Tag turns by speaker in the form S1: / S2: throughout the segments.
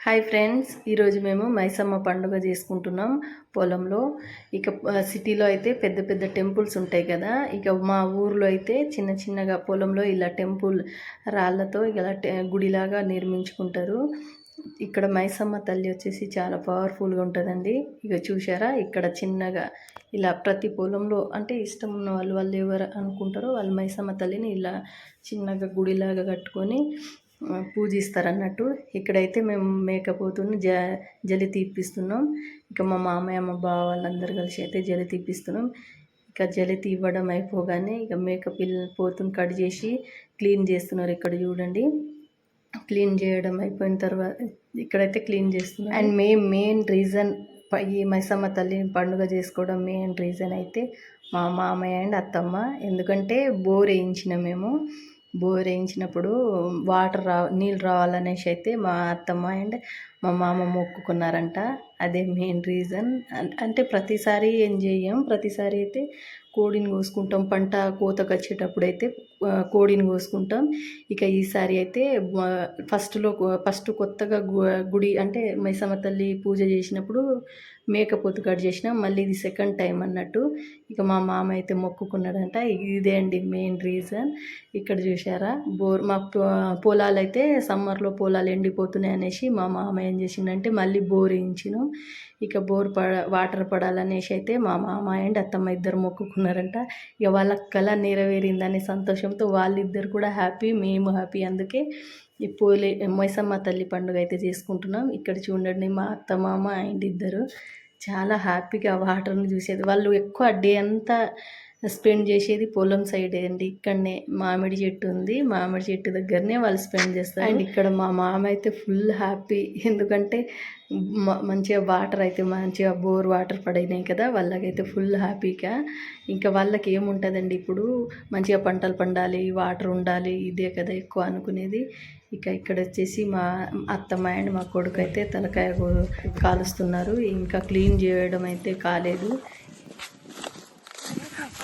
S1: Hi friends ఈరోజు మేము మైసమ్మ పండుగ చేసుకుంటున్నాం పొలంలో. ఇక సిటీలో అయితే పెద్ద పెద్ద టెంపుల్స్ ఉంటాయి కదా. ఇక మా ఊర్లో అయితే చిన్న చిన్నగా పొలంలో ఇలా టెంపుల్ రాళ్ళతో ఇలా గుడిలాగా నిర్మించుకుంటారు. ఇక్కడ మైసమ్మ తల్లి వచ్చేసి చాలా పవర్ఫుల్గా ఉంటుందండి. ఇక చూసారా ఇక్కడ చిన్నగా ఇలా ప్రతి పొలంలో అంటే ఇష్టం ఉన్న వాళ్ళు వాళ్ళు ఎవరు అనుకుంటారో వాళ్ళు మైసమ్మ తల్లిని ఇలా చిన్నగా గుడిలాగా కట్టుకొని పూజిస్తారన్నట్టు పూజిస్తారు అన్నట్టు ఇక్కడైతే మేము మేకపోతుని జ జలి తీపిస్తున్నాం. ఇక మా మామయ్య మా బావ వాళ్ళందరూ కలిసి అయితే జలి తీపిస్తున్నాం. ఇక జలి తీవ్వడం అయిపోగానే ఇక మేక పిల్ల పోతుని కట్ చేసి క్లీన్ చేస్తున్నారు ఇక్కడ చూడండి. క్లీన్ చేయడం అయిపోయిన తర్వాత ఇక్కడైతే క్లీన్ చేస్తున్నారు. అండ్ మే మెయిన్ రీజన్ ఈ మైసమ్మ తల్లి పండుగ చేసుకోవడం మెయిన్ రీజన్ అయితే మా మామయ్య అండ్ అత్తమ్మ. ఎందుకంటే బోర్ వేయించిన మేము. బోర్ వేయించినప్పుడు వాటర్ రా నీళ్ళు రావాలనేసి అయితే మా అత్తమ్మ అండ్ మా మామ మొక్కుకున్నారంట అదే మెయిన్ రీజన్. అంటే ప్రతిసారి ఏం చేయం ప్రతిసారి అయితే కోడిని కోసుకుంటాం. పంట కోతకు వచ్చేటప్పుడు అయితే కోడిని కోసుకుంటాం. ఇక ఈసారి అయితే ఫస్ట్లో ఫస్ట్ కొత్తగా గు- గుడి అంటే మైసమ్మ తల్లి పూజ చేసినప్పుడు మేకపోతు కట్ చేసినాం మళ్ళీ ఇది సెకండ్ టైం అన్నట్టు. ఇక మా మామ అయితే మొక్కుకున్నాడంట ఇదే అండి మెయిన్ రీజన్ ఇక్కడ చూసారా బోర్ మా పొలాలు అయితే సమ్మర్లో పొలాలు ఎండిపోతున్నాయి అనేసి మా మామ ఏం చేసిండంటే మళ్ళీ బోర్ వేయించినాం. ఇక బోర్ పడ వాటర్ పడాలనేసి అయితే మా మామ అండ్ అత్తమ్మ ఇద్దరు మొక్కుకున్నారంట. ఇక వాళ్ళ కళ నెరవేరిందనే సంతోషంతో వాళ్ళిద్దరు కూడా హ్యాపీ మేము హ్యాపీ అందుకే ఈ పోలే మైసమ్మ తల్లి పండుగ అయితే చేసుకుంటున్నాం. ఇక్కడ చూడండి మా అత్త మామ అండ్ ఇద్దరు చాలా హ్యాపీగా వాటర్ని చూసేది. వాళ్ళు ఎక్కువ డే అంతా స్పెండ్ చేసేది పొలం సైడ్ అండి. ఇక్కడనే మామిడి చెట్టు ఉంది. మామిడి చెట్టు దగ్గరనే వాళ్ళు స్పెండ్ చేస్తారు. అండ్ ఇక్కడ మా మామ అయితే ఫుల్ హ్యాపీ. ఎందుకంటే మంచిగా వాటర్ అయితే మంచిగా బోర్ వాటర్ పడినాయి కదా. వాళ్ళకైతే ఫుల్ హ్యాపీగా ఇంకా వాళ్ళకి ఏముంటుందండి ఇప్పుడు? మంచిగా పంటలు పండాలి వాటర్ ఉండాలి ఇదే కదా ఎక్కువ అనుకునేది. ఇక ఇక్కడ వచ్చేసి మా అత్తమ్మ అండ్ మా కొడుకు అయితే తలకాయ కాలుస్తున్నారు. ఇంకా క్లీన్ చేయడం అయితే కాలేదు.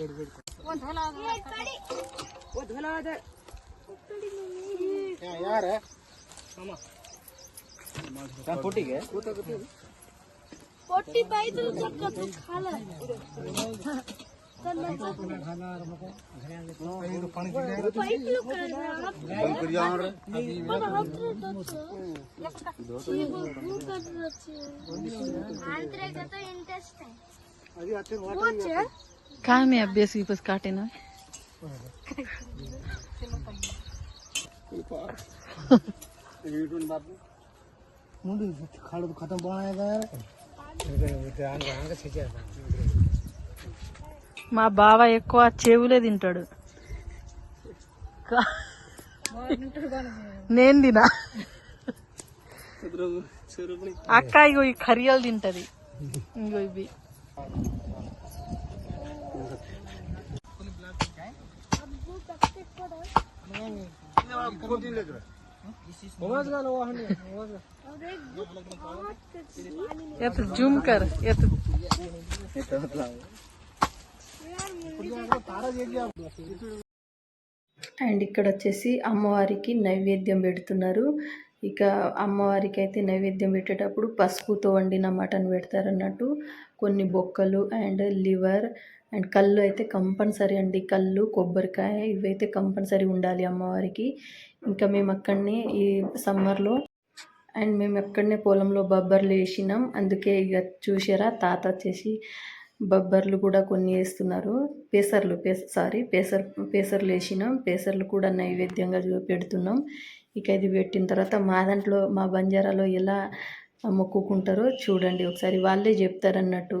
S2: वेट वेट
S3: वो
S2: धोला वो धोला दे क्या यार है।
S1: मामा क्या
S2: पोटी के वो तो कभी
S4: पोटी पाई तो सब का तो खाला అది అతను వాటర్
S1: काय मी अभ्यास गिपस काटे ना
S2: ముందు ఖాళ ఖతం బాగా
S1: మా బావ ఎక్కువ చెవులే తింటాడు కా- నేను తినా అక్క ఇగో ఈ కరియాలు తింటది ఇంగో ఇవి यात जूम कर यात అండ్ ఇక్కడ వచ్చేసి అమ్మవారికి నైవేద్యం పెడుతున్నారు ఇక అమ్మవారికి అయితే నైవేద్యం పెట్టేటప్పుడు పసుపుతో వండిన మటన్ పెడతారు అన్నట్టు కొన్ని బొక్కలు అండ్ లివర్ అండ్ కళ్ళు అయితే కంపల్సరీ అండి. కళ్ళు కొబ్బరికాయ ఇవైతే కంపల్సరీ ఉండాలి అమ్మవారికి. ఇంకా మేము అక్కడనే ఈ సమ్మర్లో అండ్ మేము ఎక్కడనే పొలంలో బొబ్బర్లు వేసినాం. అందుకే ఇక చూసారా తాత వచ్చేసి బొబ్బర్లు కూడా కొన్ని వేస్తున్నారు. పేసర్లు పేస సారీ పేసర్ పేసర్లు వేసినాం. పేసర్లు కూడా నైవేద్యంగా పెడుతున్నాం. ఇక ఇది పెట్టిన తర్వాత మా దాంట్లో మా బంజారాలో ఎలా మొక్కుకుంటారో చూడండి. ఒకసారి వాళ్ళే చెప్తారన్నట్టు.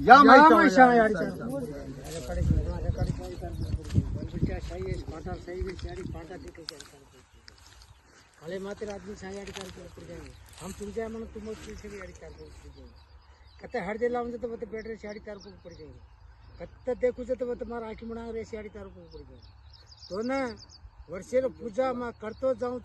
S2: या माहिती याडी काले मात्र आदमी सांगे अड़ी कर पड़ जाएंगे हम तुम जाए मन तुम तुझसे भी अड़ी कर पड़ जाएंगे कत्ते हट दे लाऊंगे तो बते बैठ रहे साड़ी तार को पड़ जाएंगे कत्ते देखो तो बते मारा आंखी मुड़ा रहे साड़ी तार को पड़ जाएंगे तो ना वर्षे पूजा मैं करतो जाऊं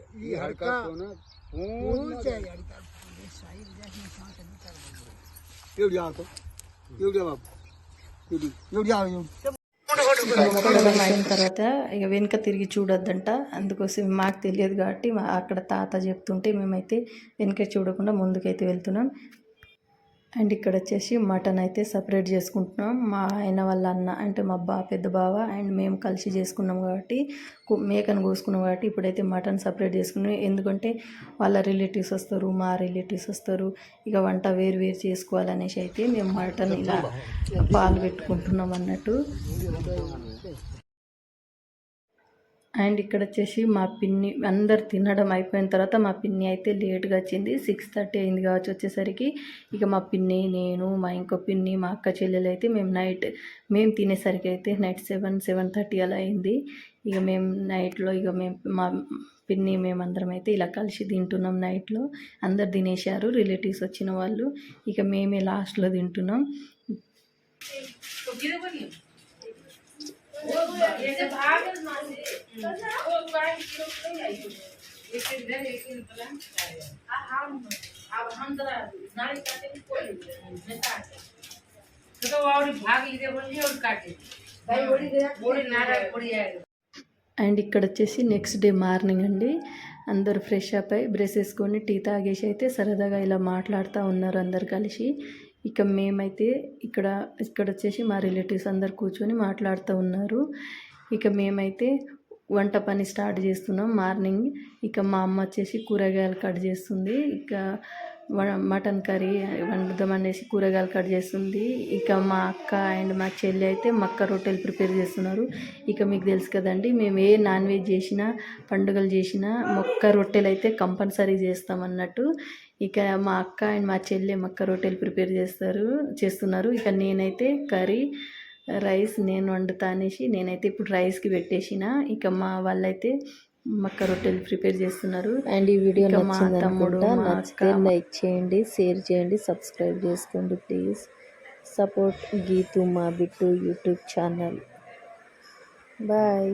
S2: चुन खातो जाऊं चुन तू मैंने बाटी देती जो याड़ी तारो को पड़ जाई हूं तो ना वर्षे दारे हर ये हड़का पूल जाए याड़ी तार साई विदेश में सांस नहीं कर एवढी आतो एवढी बाप एवढी एवढी आव एवढी
S1: పొలం అయిన తర్వాత ఇక వెనుక తిరిగి చూడొద్దంట అందుకోసం మాకు తెలియదు కాబట్టి మా అక్కడ తాత చెప్తుంటే మేమైతే వెనుక చూడకుండా ముందుకైతే వెళ్తున్నాం అండ్ ఇక్కడ వచ్చేసి మటన్ అయితే సపరేట్ చేసుకుంటున్నాం. మా ఆయన వాళ్ళ అన్న అంటే మా బా పెద్ద బావ అండ్ మేము కలిసి చేసుకున్నాం కాబట్టి మేకను కోసుకున్నాం కాబట్టి ఇప్పుడైతే మటన్ సపరేట్ చేసుకున్నాం. ఎందుకంటే వాళ్ళ రిలేటివ్స్ వస్తారు మా రిలేటివ్స్ వస్తారు. ఇక వంట వేరు వేరు చేసుకోవాలనేసి అయితే మేము మటన్ ఇలా పాలు పెట్టుకుంటున్నాం అన్నట్టు. అండ్ ఇక్కడ వచ్చేసి మా పిన్ని అందరు తినడం అయిపోయిన తర్వాత మా పిన్ని అయితే లేట్గా వచ్చింది. సిక్స్ థర్టీ అయింది కావచ్చు వచ్చేసరికి. ఇక మా పిన్ని నేను మా ఇంకో పిన్ని మా అక్క చెల్లెలు అయితే మేము నైట్ మేము తినేసరికి అయితే నైట్ సెవెన్ సెవెన్ థర్టీ అలా అయింది. ఇక మేము నైట్లో ఇక మేము మా పిన్ని మేమందరం అయితే ఇలా కలిసి తింటున్నాం నైట్లో. అందరు తినేశారు రిలేటివ్స్ వచ్చిన వాళ్ళు. ఇక మేమే లాస్ట్లో తింటున్నాం. అండ్ ఇక్కడ వచ్చేసి నెక్స్ట్ డే మార్నింగ్ అండి. అందరూ ఫ్రెష్ అప్ అయి బ్రష్ వేసుకొని టీ తాగేసి అయితే సరదాగా ఇలా మాట్లాడుతూ ఉన్నారు అందరు కలిసి. ఇక మేమైతే ఇక్కడ ఇక్కడ వచ్చేసి మా రిలేటివ్స్ అందరు కూర్చొని మాట్లాడుతూ ఉన్నారు. ఇక మేమైతే వంట పని స్టార్ట్ చేస్తున్నాం. మార్నింగ్ ఇక మా అమ్మ వచ్చేసి కూరగాయలు కట్ చేస్తుంది. ఇక వ- మటన్ కర్రీ వండుదాం అనేసి కూరగాయలు కట్ చేస్తుంది. ఇక మా అక్క అండ్ మా చెల్లి అయితే మక్క రొట్టెలు ప్రిపేర్ చేస్తున్నారు. ఇక మీకు తెలుసు కదండి మేము ఏ నాన్ వెజ్ చేసినా పండుగలు చేసినా మొక్క రొట్టెలు అయితే కంపల్సరీ చేస్తాం అన్నట్టు. ఇక మా అక్క అండ్ మా చెల్లె మక్క రొట్టెలు ప్రిపేర్ చేస్తారు చేస్తున్నారు. ఇక నేనైతే కర్రీ రైస్ నేను వండుతా అనేసి నేనైతే ఇప్పుడు రైస్కి పెట్టేసిన. ఇక మా వాళ్ళైతే మక్క రొట్టెలు ప్రిపేర్ చేస్తున్నారు.
S5: అండ్ ఈ వీడియో నచ్చింది అనుకుంటా నచ్చితే లైక్ చేయండి షేర్ చేయండి సబ్స్క్రైబ్ చేసుకోండి ప్లీజ్. సపోర్ట్ గీతు మా బిట్టు యూట్యూబ్ ఛానల్. బాయ్.